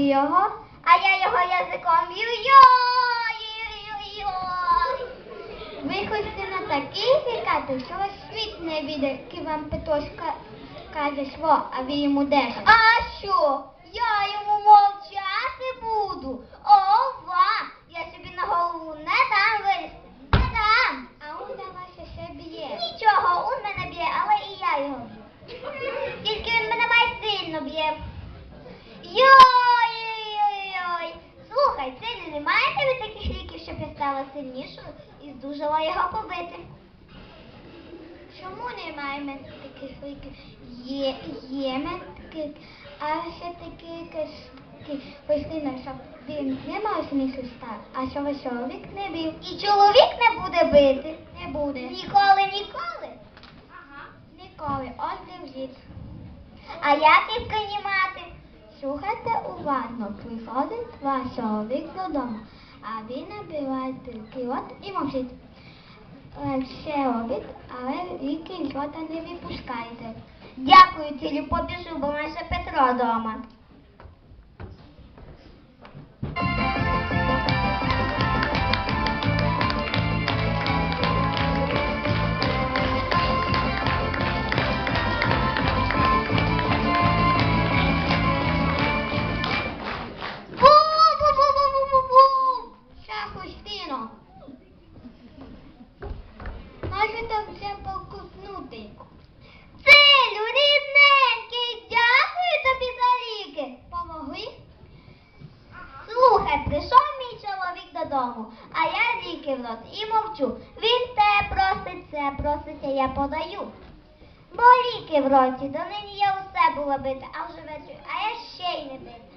його, А я його язиком ю-йой-йой-йой. ви хочете на такий вікати, що ваш світ не віде, ки вам Петрошка каже шво, а ви йому держите. А що? Я йому мовчати буду. Ова! Я собі на голову не дам вилізти. Не дам. А он за ще б'є. Нічого, он мене б'є, але і я його б'ю. Тільки він мене має сильно б'є. Йой-йой-йой. Слухай, сильно не маєте ви таких ліків, щоб я стала сильнішою і здужала його побити? Чому немає мен таких ліків? Є, є мен таких, а ще такі кишки постійно, щоб він не мав сильнішу став, а що ваш чоловік не бив. І чоловік не буде бити. Не буде. Ніколи, ніколи. Ніколи. Ось держіть. А як їх приймати? Слухайте уважно, приходить ваш чоловік додому, а він набиває тільки рот і мовчить. Все робить, але ріки з рота не випускайте. Дякую, тілі побіжу, бо майже Петро вдома. Ша Хустино. Можете вже покуснути. Целю, рідненький, дякую тобі за ліки. Помогли? Слухай, прийшов мій чоловік додому, а я ліки в рот і мовчу. Він те просить, це просить, а я подаю. Бо ліки в роті, донині я усе була бита, а вже вечір, а я ще й не бита. Ой,